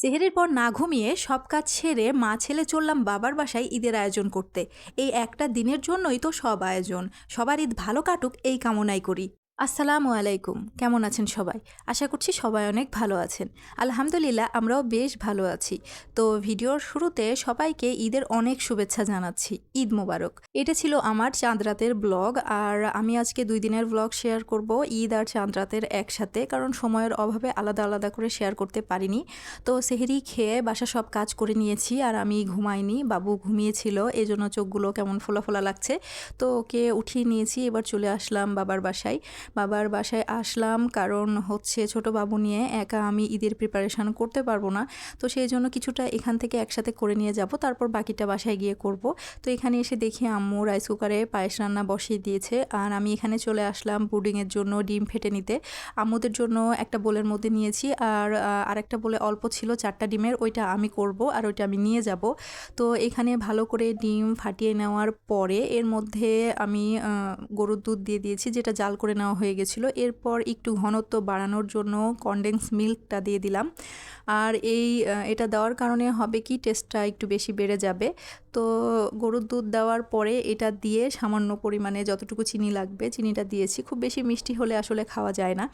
সেহেরির পর না ঘুমিয়ে সব কাজ সেরে মা ছেলে চললাম বাবার বাসায় ঈদের আয়োজন করতে। এই একটা দিনের জন্যই তো সব আয়োজন। সবার ঈদ ভালো কাটুক, এই কামনাই করি। আসসালামু আলাইকুম। কেমন আছেন সবাই? আশা করছি সবাই অনেক ভালো আছেন। আলহামদুলিল্লাহ, আমরাও বেশ ভালো আছি। তো ভিডিওর শুরুতে সবাইকে ঈদের অনেক শুভেচ্ছা জানাচ্ছি। ঈদ মোবারক। এটা ছিল আমার চাঁদরাতের ব্লগ, আর আমি আজকে দুই দিনের ব্লগ শেয়ার করব ঈদ আর চাঁদরাতের একসাথে, কারণ সময়ের অভাবে আলাদা আলাদা করে শেয়ার করতে পারিনি। তো সেহেরি খেয়ে বাসা সব কাজ করে নিয়েছি, আর আমি ঘুমাইনি, বাবু ঘুমিয়েছিল এই জন্য চোখগুলো কেমন ফোলা ফোলা লাগছে। তো ওকে উঠিয়ে নিয়েছি, এবার চলে আসলাম বাবার বাসায়। বাবার বাসায় আসলাম। কারণ হচ্ছে ছোট বাবু নিয়ে একা আমি ঈদের প্রিপারেশান করতে পারব না। তো সেই জন্য কিছুটা এখান থেকে একসাথে করে নিয়ে যাব। তারপর বাকিটা বাসায় গিয়ে করব। তো এখানে এসে দেখি আম্মু রাইস কুকারে পায়েস রান্না বসিয়ে দিয়েছে। আর আমি এখানে চলে আসলাম পুডিংয়ের জন্য ডিম ফেটে নিতে। আম্মুদের জন্য একটা বোলের মধ্যে নিয়েছি। আর আরেকটা বলে অল্প ছিল, চারটা ডিমের। ওইটা আমি করব আর ওইটা আমি নিয়ে যাব। তো এখানে ভালো করে ডিম ফাটিয়ে নেওয়ার পরে এর মধ্যে আমি গরুর দুধ দিয়ে দিয়েছি, যেটা জাল করে নেওয়া হয়ে গেছিল। এরপর একটু ঘনত্ব বাড়ানোর জন্য কন্ডেন্স মিল্কটা দিয়ে দিলাম। আর এই এটা দেওয়ার কারণে হবে কি টেস্টটা একটু বেশি বেড়ে যাবে। তো গরুর দুধ দেওয়ার পরে এটা দিয়ে সামান্য পরিমাণে যতটুকু চিনি লাগবে, চিনিটা দিয়েছি। খুব বেশি মিষ্টি হলে আসলে খাওয়া যায় না।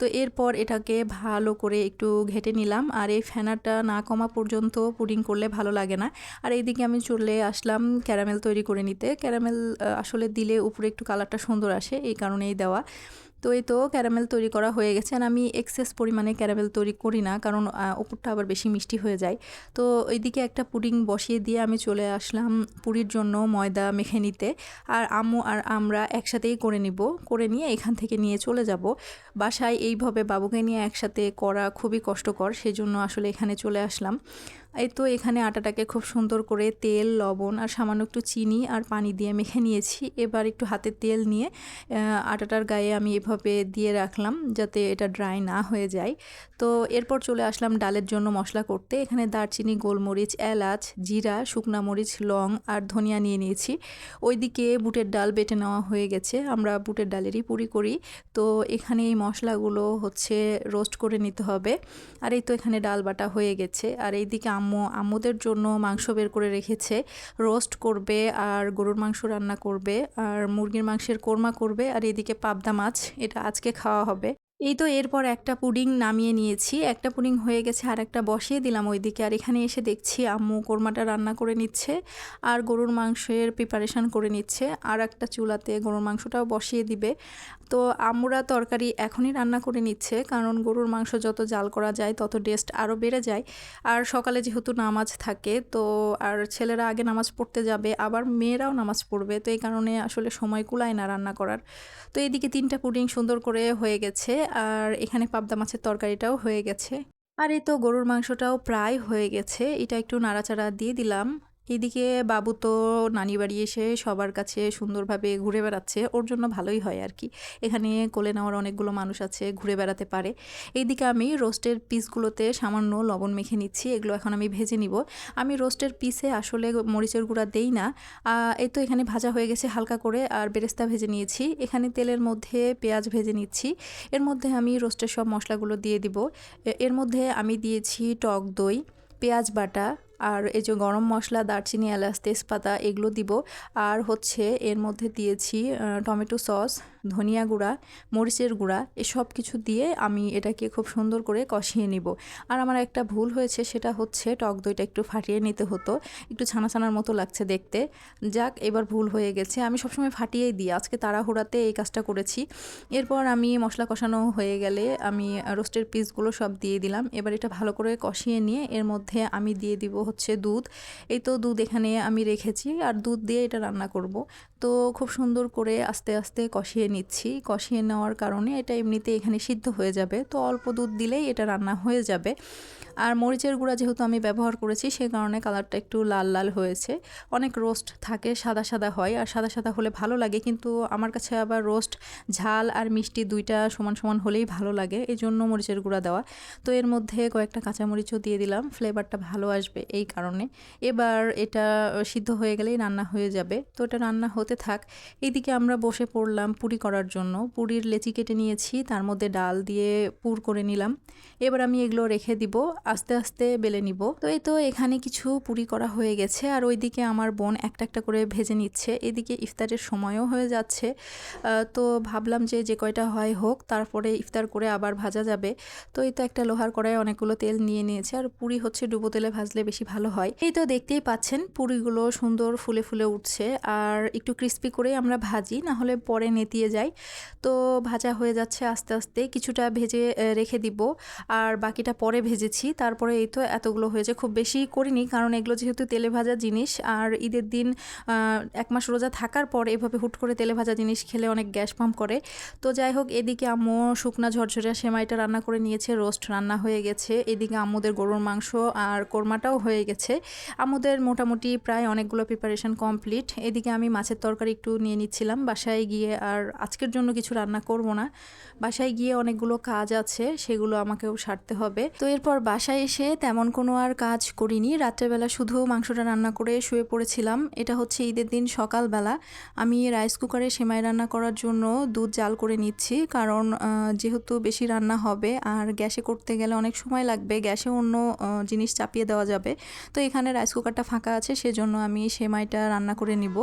তো এরপর এটাকে ভালো করে একটু ঘেটে নিলাম আর এই ফেনাটা না কমা পর্যন্ত পুডিং করলে ভালো লাগে না। আর এইদিকে আমি চলে আসলাম ক্যারামেল তৈরি করে নিতে। ক্যারামেল আসলে দিলে উপরে একটু কালারটা সুন্দর আসে, এই কারণেই দেওয়া। তো এই তো ক্যারামেল তৈরি করা হয়ে গেছে আর আমি এক্সেস পরিমাণে ক্যারামেল তৈরি করি না, কারণ ওপরটা আবার বেশি মিষ্টি হয়ে যায়। তো এইদিকে একটা পুডিং বসিয়ে দিয়ে আমি চলে আসলাম পুরীর জন্য ময়দা মেখে নিতে। আর আম্মু আর আমরা একসাথেই করে নিব, করে নিয়ে এখান থেকে নিয়ে চলে যাব। বাসায় এইভাবে বাবুকে নিয়ে একসাথে করা খুবই কষ্টকর, সেজন্য আসলে এখানে চলে আসলাম। এই তো এখানে আটাটাকে খুব সুন্দর করে তেল, লবণ আর সামান্য একটু চিনি আর পানি দিয়ে মেখে নিয়েছি। এবার একটু হাতে তেল নিয়ে আটাটার গায়ে আমি এভাবে দিয়ে রাখলাম যাতে এটা ড্রাই না হয়ে যায়। তো এরপর চলে আসলাম ডালের জন্য মশলা করতে। এখানে দারচিনি, গোলমরিচ, এলাচ, জিরা, শুকনা মরিচ, লং আর ধনিয়া নিয়ে নিয়েছি। ওইদিকে বুটের ডাল বেটে নেওয়া হয়ে গেছে। আমরা বুটের ডালেরই পুরি করি। তো এখানে এই মশলাগুলো হচ্ছে রোস্ট করে নিতে হবে। আর এই তো এখানে ডাল বাটা হয়ে গেছে। আর এইদিকে আম্মু, আম্মুদের জন্য মাংস বের করে রেখেছে। রোস্ট করবে আর গরুর মাংস রান্না করবে, আর মুরগির মাংসের কোরমা করবে, আর এদিকে পাবদা মাছ, এটা আজকে খাওয়া হবে। এই তো এরপর একটা পুডিং নামিয়ে নিয়েছি। একটা পুডিং হয়ে গেছে আর একটা বসিয়ে দিলাম ওইদিকে। আর এখানে এসে দেখছি আম্মু কোরমাটা রান্না করে নিচ্ছে আর গরুর মাংসের প্রিপারেশান করে নিচ্ছে। আর একটা চুলাতে গরুর মাংসটাও বসিয়ে দিবে। তো আম্মুরা তরকারি এখনই রান্না করে নিচ্ছে, কারণ গরুর মাংস যত জাল করা যায় তত টেস্ট আরও বেড়ে যায়। আর সকালে যেহেতু নামাজ থাকে, তো আর ছেলেরা আগে নামাজ পড়তে যাবে, আবার মেয়েরাও নামাজ পড়বে। তো এই কারণে আসলে সময় কুলায় না রান্না করার। তো এদিকে তিনটা পুডিং সুন্দর করে হয়ে গেছে। আর এখানে পাবদা মাছের তরকারিটাও হয়ে গেছে। আর এই তো গরুর মাংসটাও প্রায় হয়ে গেছে। এটা একটু নাড়াচাড়া দিয়ে দিলাম। এদিকে বাবু তো নানি বাড়ি এসে সবার কাছে সুন্দরভাবে ঘুরে বেড়াচ্ছে, ওর জন্য ভালোই হয় আর কি। এখানে কোলে নেওয়ার অনেকগুলো মানুষ আছে, ঘুরে বেড়াতে পারে। এইদিকে আমি রোস্টের পিসগুলোতে সামান্য লবণ মেখে নিচ্ছি, এগুলো এখন আমি ভেজে নিব। আমি রোস্টের পিসে আসলে মরিচের গুঁড়া দেই না। এই তো এখানে ভাজা হয়ে গেছে হালকা করে, আর বেরেস্তা ভেজে নিয়েছি। এখানে তেলের মধ্যে পেঁয়াজ ভেজে নিচ্ছি। এর মধ্যে আমি রোস্টের সব মশলাগুলো দিয়ে দিব। এর মধ্যে আমি দিয়েছি টক দই, পেঁয়াজ বাটা আর এই যে গরম মশলা, দারচিনি, এলাচ, তেজপাতা এগুলো দিব। আর হচ্ছে এর মধ্যে দিয়েছি টমেটো সস, ধনিয়া গুঁড়া, মরিচের গুঁড়া, এসব কিছু দিয়ে আমি এটাকে খুব সুন্দর করে কষিয়ে নিব। আর আমার একটা ভুল হয়েছে, সেটা হচ্ছে টক দইটা একটু ফাটিয়ে নিতে হতো। একটু ছানা ছানার মতো লাগছে দেখতে। যাক, এবার ভুল হয়ে গেছে। আমি সবসময় ফাটিয়েই দিই, আজকে তাড়াহুড়াতে এই কাজটা করেছি। এরপর আমি মশলা কষানো হয়ে গেলে আমি রোস্টের পিসগুলো সব দিয়ে দিলাম। এবার এটা ভালো করে কষিয়ে নিয়ে এর মধ্যে আমি দিয়ে দিব হচ্ছে দুধ। এই তো দুধ এখানে আমি রেখেছি আর দুধ দিয়ে এটা রান্না করব। তো খুব সুন্দর করে আস্তে আস্তে কষিয়ে নিচ্ছি। কষিয়ে নেওয়ার কারণে এটা এমনিতে এখানে সিদ্ধ হয়ে যাবে। তো অল্প দুধ দিলেই এটা রান্না হয়ে যাবে। আর মরিচের গুঁড়া যেহেতু আমি ব্যবহার করেছি, সে কারণে কালারটা একটু লাল লাল হয়েছে। অনেক রোস্ট থাকে, সাদা সাদা হয়, আর সাদা সাদা হলে ভালো লাগে, কিন্তু আমার কাছে আবার রোস্ট, ঝাল আর মিষ্টি দুইটা সমান সমান হলেই ভালো লাগে এই জন্য মরিচের গুঁড়া দেওয়া। তো এর মধ্যে কয়েকটা কাঁচামরিচও দিয়ে দিলাম, ফ্লেভারটা ভালো আসবে এই কারণে। এবার এটা সিদ্ধ হয়ে গেলেই রান্না হয়ে যাবে। তো এটা রান্না হতে থাক। এইদিকে আমরা বসে পড়লাম পুরি করার জন্য। পুরির লেচি কেটে নিয়েছি, তার মধ্যে ডাল দিয়ে পুর করে নিলাম। এবার আমি এগুলো রেখে দিব। আস্তে আস্তে বেলে নিব। তো এই তো এখানে কিছু পুরি করা হয়ে গেছে। আর ওইদিকে আমার বোন একটা একটা করে ভেজে নিচ্ছে। এদিকে ইফতারের সময়ও হয়ে যাচ্ছে। তো ভাবলাম যে যে কয়টা হয় হোক, তারপরে ইফতার করে আবার ভাজা যাবে। তো এই তো একটা লোহার কড়াই অনেকগুলো তেল নিয়ে নিয়েছে। আর পুরি হচ্ছে ডুবো তেলে ভাজলে বেশি ভালো হয়। এই তো দেখতেই পাচ্ছেন, পুরিগুলো সুন্দর ফুলে ফুলে উঠছে। আর একটু ক্রিস্পি করে আমরা ভাজি না হলে পরে নেতিয়ে যায় তো ভাজা হয়ে যাচ্ছে আস্তে আস্তে। কিছুটা ভেজে রেখে দিব। আর বাকিটা পরে ভেজেছি। তারপরে এই তো এতগুলো হয়েছে। খুব বেশি করিনি, কারণ এগুলো যেহেতু তেলে ভাজা জিনিস, আর ঈদের দিন এক মাস রোজা থাকার পর এভাবে হুট করে তেলে ভাজা জিনিস খেলে অনেক গ্যাস পাম্প করে। তো যাই হোক, এদিকে আম্মু শুকনা ঝরঝরে সেমাইটা রান্না করে নিয়েছে, রোস্ট রান্না হয়ে গেছে। এদিকে আম্মুদের গরুর মাংস আর কোরমাটাও হয়ে গেছে। আম্মুদের মোটামুটি প্রায় অনেকগুলো প্রিপারেশন কমপ্লিট এদিকে আমি মাছের তরকারি একটু নিয়ে নিচ্ছিলাম, বাসায় গিয়ে আর আজকের জন্য কিছু রান্না করব না। বাসায় গিয়ে অনেকগুলো কাজ আছে, সেগুলো আমাকেও সারতে হবে। তো এরপর বাসায় এসে তেমন কোনো আর কাজ করিনি। রাত্রেবেলা শুধু মাংসটা রান্না করে শুয়ে পড়েছিলাম। এটা হচ্ছে ঈদের দিন সকালবেলা। আমি রাইস কুকারে সেমাই রান্না করার জন্য দুধ জাল করে নিচ্ছি। কারণ যেহেতু বেশি রান্না হবে, আর গ্যাসে করতে গেলে অনেক সময় লাগবে, গ্যাসে অন্য জিনিস চাপিয়ে দেওয়া যাবে। তো এখানে রাইস কুকারটা ফাঁকা আছে, সেজন্য আমি সেমাইটা রান্না করে নিব।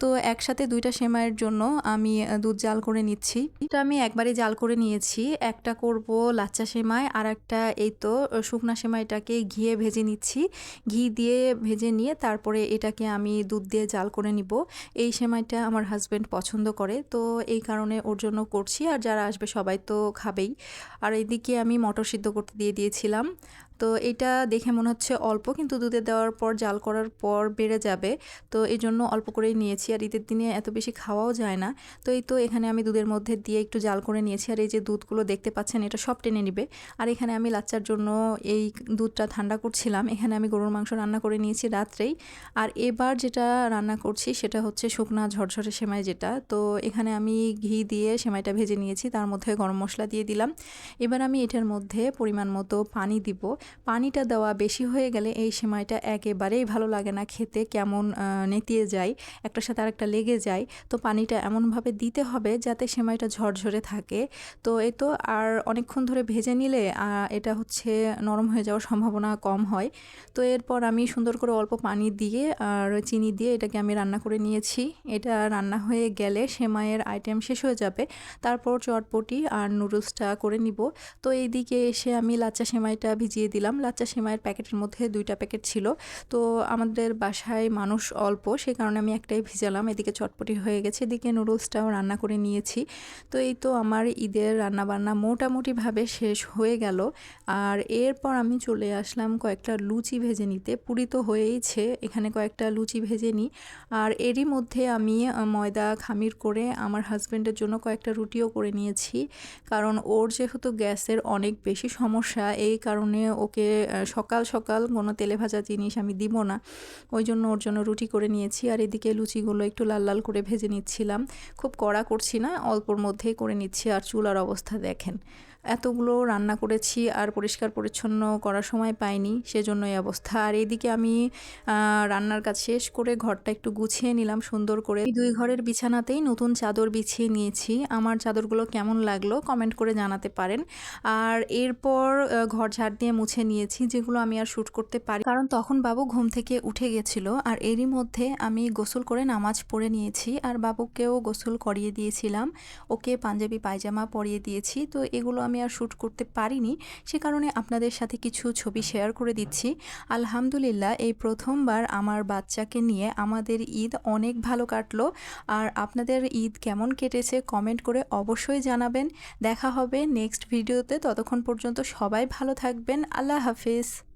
তো একসাথে দুইটা সেমাইয়ের জন্য আমি দুধ জাল করে নিচ্ছি। তো আমি একবারই জাল করে নিয়েছি। একটা করব লাচ্চা সেমাই আর একটা এই তো শুকনা সেমাইটাকে ঘিয়ে ভেজে নিচ্ছি। ঘি দিয়ে ভেজে নিয়ে তারপরে এটাকে আমি দুধ দিয়ে জাল করে নিব। এই সেমাইটা আমার হাজব্যান্ড পছন্দ করে, তো এই কারণে ওর জন্য করছি। আর যারা আসবে সবাই তো খাবেই। আর এদিকে আমি মটর সিদ্ধ করতে দিয়ে দিয়েছিলাম। তো এটা দেখে মনে হচ্ছে অল্প, কিন্তু দুধে দেওয়ার পর, জাল করার পর বেড়ে যাবে। তো এই জন্য অল্প করেই নিয়েছি, আর ঈদের দিনে এত বেশি খাওয়াও যায় না। তো এই তো এখানে আমি দুধের মধ্যে দিয়ে একটু জাল করে নিয়েছি, আর এই যে দুধগুলো দেখতে পাচ্ছেন, এটা সব টেনে নিবে। আর এখানে আমি লাচ্চার জন্য এই দুধটা ঠান্ডা করছিলাম। এখানে আমি গরুর মাংস রান্না করে নিয়েছি রাত্রেই। আর এবার যেটা রান্না করছি, সেটা হচ্ছে শুকনা ঝরঝরে সেমাই যেটা। তো এখানে আমি ঘি দিয়ে সেমাইটা ভেজে নিয়েছি, তার মধ্যে গরম মশলা দিয়ে দিলাম। এবার আমি এটার মধ্যে পরিমাণ মতো পানি দিব। পানিটা দেওয়া বেশি হয়ে গেলে এই সেমাইটা একেবারেই ভালো লাগে না। খেতে কেমন নেতিয়ে যায়, একটার সাথে আরেকটা লেগে যায়। তো পানিটা এমনভাবে দিতে হবে যাতে সেমাইটা ঝরঝরে থাকে। তো এই তো আর অনেকক্ষণ ধরে ভেজে নিলে এটা হচ্ছে নরম হয়ে যাওয়ার সম্ভাবনা কম হয়। তো এরপর আমি সুন্দর করে অল্প পানি দিয়ে, আর চিনি দিয়ে এটাকে আমি রান্না করে নিয়েছি। এটা রান্না হয়ে গেলে সেমাইয়ের আইটেম শেষ হয়ে যাবে। তারপর চটপটি আর নুডলসটা করে নিব। তো এইদিকে এসে আমি লাচ্চা সেমাইটা ভিজিয়ে দিলাম। লাচ্চা সেমাইয়ের প্যাকেটের মধ্যে দুইটা প্যাকেট ছিল। তো আমাদের বাসায় মানুষ অল্প, সেই কারণে আমি একটাই ভিজালাম। এদিকে চটপটি হয়ে গেছে, এদিকে নুডলসটাও রান্না করে নিয়েছি। তো এই তো আমার ঈদের রান্নাবান্না মোটামুটিভাবে শেষ হয়ে গেল। আর এরপর আমি চলে আসলাম কয়েকটা লুচি ভেজে নিতে। পুরি তো হয়েইছে, এখানে কয়েকটা লুচি ভেজে নিই। আর এরই মধ্যে আমি ময়দা, খামির করে আমার হাজব্যান্ডের জন্য কয়েকটা রুটিও করে নিয়েছি। কারণ ওর যেহেতু গ্যাসের অনেক বেশি সমস্যা, এই কারণে ওকে সকাল সকাল কোনো তেলে ভাজা জিনিস আমি দিব না। ওই জন্য ওর জন্য রুটি করে নিয়েছি আর এদিকে লুচিগুলো একটু লাল লাল করে ভেজে নিচ্ছিলাম। খুব কড়া করছি না, অল্পর মধ্যেই করে নিচ্ছি। আর চুলার অবস্থা দেখেন এতগুলো রান্না করেছি আর পরিষ্কার পরিচ্ছন্ন করার সময় পাইনি সেজন্য এই অবস্থা। আর এইদিকে আমি রান্নার কাজ শেষ করে ঘরটা একটু গুছিয়ে নিলাম সুন্দর করে। দুই ঘরের বিছানাতেই নতুন চাদর বিছিয়ে নিয়েছি। আমার চাদরগুলো কেমন লাগল কমেন্ট করে জানাতে পারেন। আর এরপর ঘর ঝাড় দিয়ে মুছে নিয়েছি, যেগুলো আমি আর শ্যুট করতে পারি কারণ তখন বাবু ঘুম থেকে উঠে গেছিল। আর এরই মধ্যে আমি গোসল করে নামাজ পড়ে নিয়েছি। আর বাবুকেও গোসল করিয়ে দিয়েছিলাম। ওকে পাঞ্জাবি পায়জামা পরিয়ে দিয়েছি। তো এগুলো আমি আর শ্যুট করতে পারিনি, সে কারণে আপনাদের সাথে কিছু ছবি শেয়ার করে দিচ্ছি। আলহামদুলিল্লাহ, এই প্রথমবার আমার বাচ্চাকে নিয়ে আমাদের ঈদ অনেক ভালো কাটলো। আর আপনাদের ঈদ কেমন কেটেছে কমেন্ট করে অবশ্যই জানাবেন। দেখা হবে নেক্সট ভিডিওতে। ততক্ষণ পর্যন্ত সবাই ভালো থাকবেন। আল্লাহ হাফিজ।